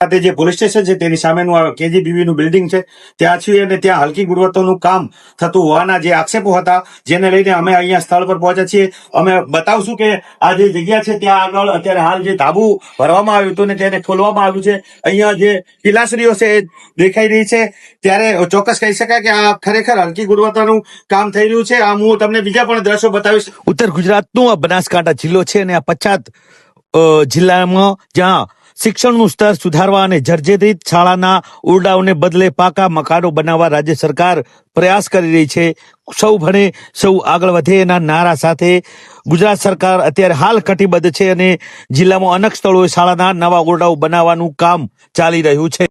ખાતે જે police station છે, તેની સામેનું કેજીબીવી નું બિલ્ડિંગ છે, ત્યાં છીએ અને ત્યાં હલકી ગુણવત્તાનું કામ થતું હોવાના જે આક્ષેપો હતા, જેને લઈને અમે અહીંયા સ્થળ પર પહોંચ્યા છીએ. અમે બતાવશું કે આ જે જગ્યા છે, ત્યાં આગળ અત્યારે હાલ જે ધાબુ ભરવામાં આવ્યું હતું ને તેને ખોલવામાં આવ્યું છે. અહીંયા જે પિલાસરીઓ છે, એ દેખાઈ રહી છે. ત્યારે ચોક્કસ કહી શકાય કે આ ખરેખર હલકી ગુણવત્તાનું કામ થઈ રહ્યું છે. આ હું તમને બીજા પણ દ્રશ્યો બતાવીશ. ઉત્તર ગુજરાતનું આ બનાસકાંઠા જિલ્લો છે અને આ પછાત જિલ્લામાં જ્યાં શિક્ષણનું સ્તર સુધારવા અને જર્જરિત શાળાના ઓરડાઓને બદલે પાકા મકાનો બનાવવા રાજ્ય સરકાર પ્રયાસ કરી રહી છે. સૌ ભણે સૌ આગળ વધે એના નારા સાથે ગુજરાત સરકાર અત્યારે હાલ કટિબદ્ધ છે અને જિલ્લામાં અનેક સ્થળોએ શાળાના નવા ઓરડાઓ બનાવવાનું કામ ચાલી રહ્યું છે.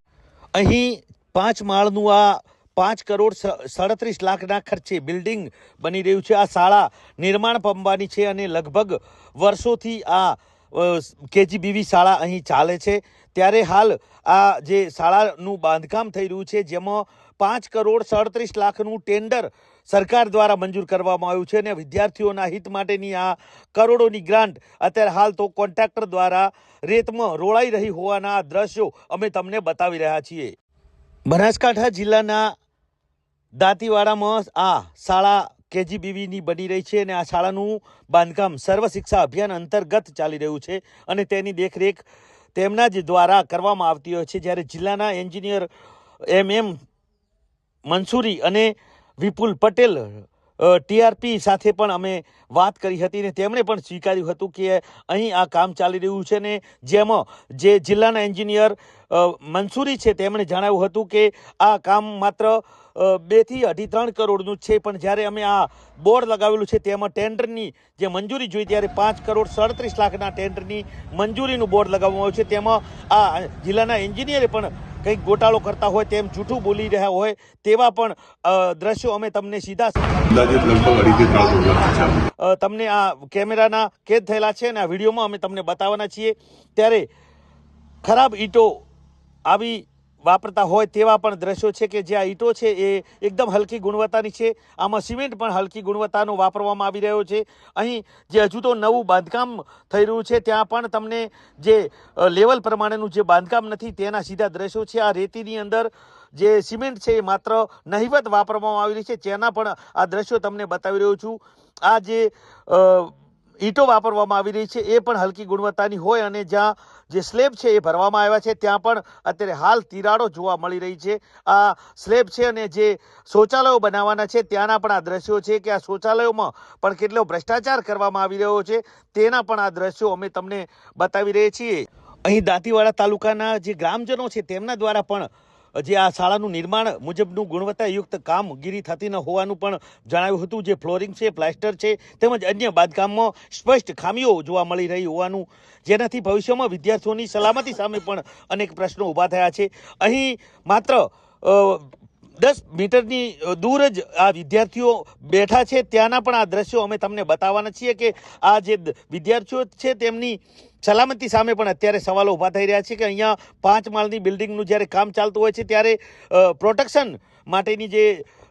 અહીં પાંચ માળનું આ પાંચ કરોડ સાડત્રીસ લાખના ખર્ચે બિલ્ડિંગ બની રહ્યું છે. આ શાળા નિર્માણ પામવાની છે અને લગભગ વર્ષોથી આ કેજીબીવી શાળા અહીં ચાલે છે. ત્યારે હાલ આ જે શાળાનું બાંધકામ થઈ રહ્યું છે, જેમાં પાંચ કરોડ સાડત્રીસ લાખનું ટેન્ડર સરકાર દ્વારા મંજૂર કરવામાં આવ્યું છે અને વિદ્યાર્થીઓના હિત માટેની આ કરોડોની ગ્રાન્ટ અત્યારે હાલ તો કોન્ટ્રાક્ટર દ્વારા રેતમાં રોળાઈ રહી હોવાના દ્રશ્યો અમે તમને બતાવી રહ્યા છીએ. બનાસકાંઠા જિલ્લાના દાંતીવાડામાં આ શાળા કેજીબીવીની બની રહી છે અને આ શાળાનું બાંધકામ સર્વ શિક્ષા અભિયાન અંતર્ગત ચાલી રહ્યું છે અને તેની દેખરેખ તેમના જ દ્વારા કરવામાં આવતી હોય છે. જ્યારે જિલ્લાના એન્જિનિયર એમ એમ મંસૂરી અને વિપુલ પટેલ ટીઆરપી સાથે પણ અમે વાત કરી હતી ને તેમણે પણ સ્વીકાર્યું હતું કે અહીં આ કામ ચાલી રહ્યું છે ને જેમાં જે જિલ્લાના એન્જિનિયર મંસૂરી છે તેમણે જણાવ્યું હતું કે આ કામ માત્ર બેથી અઢી ત્રણ કરોડનું છે. પણ જ્યારે અમે આ બોર્ડ લગાવેલું છે તેમાં ટેન્ડરની જે મંજૂરી જોઈ ત્યારે પાંચ કરોડ સાડત્રીસ લાખના ટેન્ડરની મંજૂરીનું બોર્ડ લગાવવામાં આવ્યું છે. તેમાં આ જિલ્લાના એન્જિનિયરે પણ કંઈક ગોટાળો કરતા હોય તેમ જૂઠું બોલી રહ્યા હોય તેવા પણ દ્રશ્યો અમે તમને સીધા તમને આ કેમેરાના કેદ થયેલા છે અને આ વિડીયોમાં અમે તમને બતાવવાના છીએ. ત્યારે ખરાબ ઈંટો આવી વાપરતા હોય તેવા પણ દ્રશ્યો છે કે જે આ ઈંટો છે એ એકદમ હલકી ગુણવત્તાની છે. આમાં સિમેન્ટ પણ હલકી ગુણવત્તાનો વાપરવામાં આવી રહ્યો છે. અહીં જે હજુ તો નવું બાંધકામ થઈ રહ્યું છે, ત્યાં પણ તમને જે લેવલ પ્રમાણેનું જે બાંધકામ નથી તેના સીધા દ્રશ્યો છે. આ રેતીની અંદર જે સિમેન્ટ છે એ માત્ર નહિવત વાપરવામાં આવી રહી છે. તેના પણ આ દ્રશ્યો તમને બતાવી રહ્યો છું. આ જે ઈંટો વાપરવામાં આવી રહી છે એ પણ હલકી ગુણવત્તાની હોય અને જ્યાં જે સ્લેબ છે એ ભરવામાં આવ્યા છે. ત્યાં પણ અત્યારે હાલ તિરાડો જોવા મળી રહી છે. આ સ્લેબ છે અને જે શૌચાલયો બનાવવાના છે, ત્યાંના પણ આ દ્રશ્યો છે કે આ શૌચાલયોમાં પણ કેટલો ભ્રષ્ટાચાર કરવામાં આવી રહ્યો છે, તેના પણ આ દ્રશ્યો અમે તમને બતાવી રહ્યા છીએ. અહીં દાંતીવાડા તાલુકાના જે ગ્રામજનો છે, તેમના દ્વારા પણ જે આ શાળાનું નિર્માણ મુજબનું ગુણવત્તાયુક્ત કામગીરી થતી ન હોવાનું પણ જણાવ્યું હતું, જે ફ્લોરિંગ છે, પ્લાસ્ટર છે, તેમજ અન્ય બાંધકામમાં સ્પષ્ટ ખામીઓ જોવા મળી રહી હોવાનું. જેનાથી ભવિષ્યમાં વિદ્યાર્થીઓની સલામતી સામે પણ અનેક પ્રશ્નો ઊભા થયા છે. અહીં માત્ર દસ મીટરની દૂર જ આ વિદ્યાર્થીઓ બેઠા છે. ત્યાંના પણ આ દ્રશ્યો અમે તમને બતાવવાના છીએ કે આ જે વિદ્યાર્થીઓ છે, તેમની સલામતી સામે પણ અત્યારે સવાલો ઊભા થઈ રહ્યા છે કે અહીંયા પાંચ માળની બિલ્ડિંગનું જ્યારે કામ ચાલતું હોય છે, ત્યારે પ્રોટેક્શન માટેની જે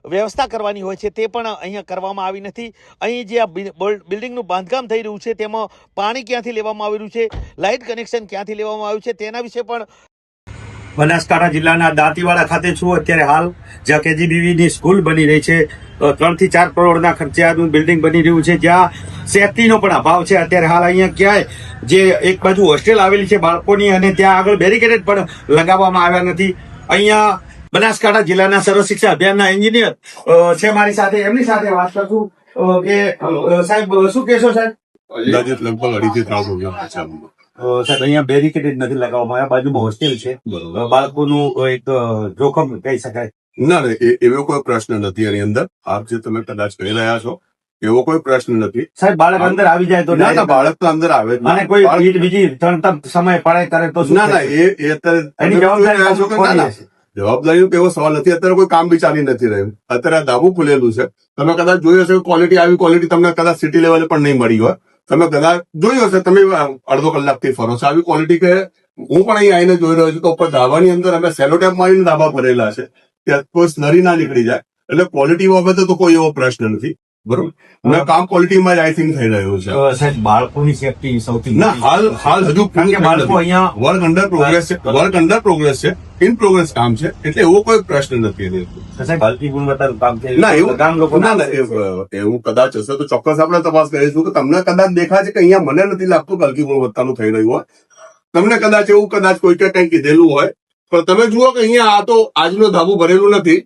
વ્યવસ્થા કરવાની હોય છે તે પણ અહીંયા કરવામાં આવી નથી. અહીં જે આ બિલ્ડિંગનું બાંધકામ થઈ રહ્યું છે, તેમાં પાણી ક્યાંથી લેવામાં આવી રહ્યું છે, લાઇટ કનેક્શન ક્યાંથી લેવામાં આવ્યું છે, તેના વિશે પણ બનાસકાંઠા જિલ્લાના દાંતીવાડા ખાતે છું. અત્યારે હાલ જ્યાં કેજીબીવીની સ્કૂલ બની રહી છે. ત્રણથી ચાર કરોડના ખર્ચે આનું બિલ્ડિંગ બની રહ્યું છે. જ્યાં સેફટીનો પણ અભાવ છે. અત્યારે હાલ અહીંયા ક્યાંય જે એક બાજુ હોસ્ટેલ આવેલી છે બાળકોની અને ત્યાં આગળ બેરિકેડેડ પણ લગાવવામાં આવ્યા નથી. અહીંયા બનાસકાંઠા જિલ્લાના સર્વ શિક્ષા અભિયાનના એન્જિનિયર છે મારી સાથે. એમની સાથે વાત કરશું. કે સાહેબ શું કહેશો સાહેબ? લગભગ અઢીથી ત્રણ અ, સાહેબ અહીંયા બેરિકેડેડ નથી લગાવવામાં આવ્યા. બાજુમાં હોસ્ટેલ છે. બાળકોનું એક જોખમ કહી શકાય. ના ના એવો કોઈ પ્રશ્ન નથી એની અંદર. આપ જે તમે કદાચ કહી રહ્યા છો એવો કોઈ પ્રશ્ન નથી. સાહેબ બાળક અંદર આવી જાય તો ના ના બાળક તો અંદર આવે અને કોઈ બીજી- ત્રણ સમય પડે કરે તો ના ના એ અત્યારે. જવાબદારી એવો સવાલ નથી. અત્યારે કોઈ કામ બી ચાલી નથી રહ્યું. અત્યારે આ ધાબુ ખુલેલું છે. તમે કદાચ જોયું હશે ક્વોલિટી આવી ક્વોલિટી તમને કદાચ સિટી લેવલે પણ નહીં મળી હોય. તમે કદાચ જોયું હશે, તમે અડધો કલાકથી ફરો છો. આવી ક્વોલિટી કે હું પણ અહીં આવીને જોઈ રહ્યો છું કે ઉપર ધાબાની અંદર અમે સેલોટેપ મારીને ધાબા ભરેલા છે. ત્યાં કોઈ સ્લરી ના નીકળી જાય. એટલે ક્વોલિટી બાબતે તો કોઈ એવો પ્રશ્ન નથી. બરોબર? કામ ક્વોલિટીમાં જ આઈ થિંક થઈ રહ્યું છે. સાહેબ બાળકોની સેફટી સૌથી ના હાલ હાલ હજુ કારણ કે બાળકો અહીંયા વર્ક અંડર પ્રોગ્રેસ છે. વર્ક અંડર પ્રોગ્રેસ છે. ઇન પ્રોગ્રેસ કામ છે. એટલે એવો કોઈ પ્રશ્ન નથી સાહેબ હલકી ગુણવત્તાનું કામ છે. ના એવું ગામ લોકો ના ના એવું એવું કદાચ હશે તો ચોક્કસ આપણે તપાસ કરીશું કે તમને કદાચ દેખાય છે કે અહીંયા મને નથી લાગતું કે હલકી ગુણવત્તાનું થઈ રહ્યું હોય. તમને કદાચ એવું કદાચ કોઈ કંઈક કીધેલું હોય. પણ તમે જુઓ કે અહીંયા આ તો આજનો ધાબુ ભરેલું નથી.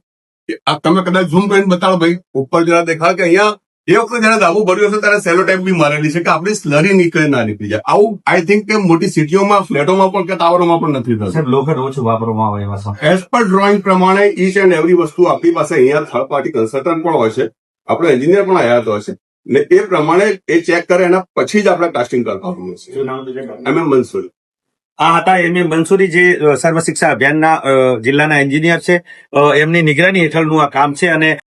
આ તમે કદાચ ઝૂમ કરીને બતાડો ભાઈ. ઉપર જરા દેખાડ કે અહીંયા એ વખતે જયારે દાબો ભર્યો હશે ત્યારે સેલો ટાઈપ બી મારેલી છે કે આપણી સ્લરી નીકળે ના નીકળી જાય. આવું આઈ થિંક કે મોટી સિટીઓમાં ફ્લેટોમાં પણ કે ટાવરોમાં પણ નથી થતું. લોખંડ ઓછું વાપરવામાં આવે એવા એઝ પર ડ્રોઈંગ પ્રમાણે ઈચ એન્ડ એવરી વસ્તુ આપણી પાસે અહીંયા થર્ડ પાર્ટી કન્સલ્ટન્ટ પણ હોય છે. આપણો એન્જિનિયર પણ આવ્યા હોય છે. ને એ પ્રમાણે એ ચેક કરે એના પછી જ આપણે કાસ્ટિંગ કરવાનું છે? એમ એમ મનસુરી. આ હતા એમ એ મંસૂરી જે સર્વ શિક્ષા અભિયાનના જિલ્લાના એન્જિનિયર છે. એમની નિગરાની હેઠળનું આ કામ છે અને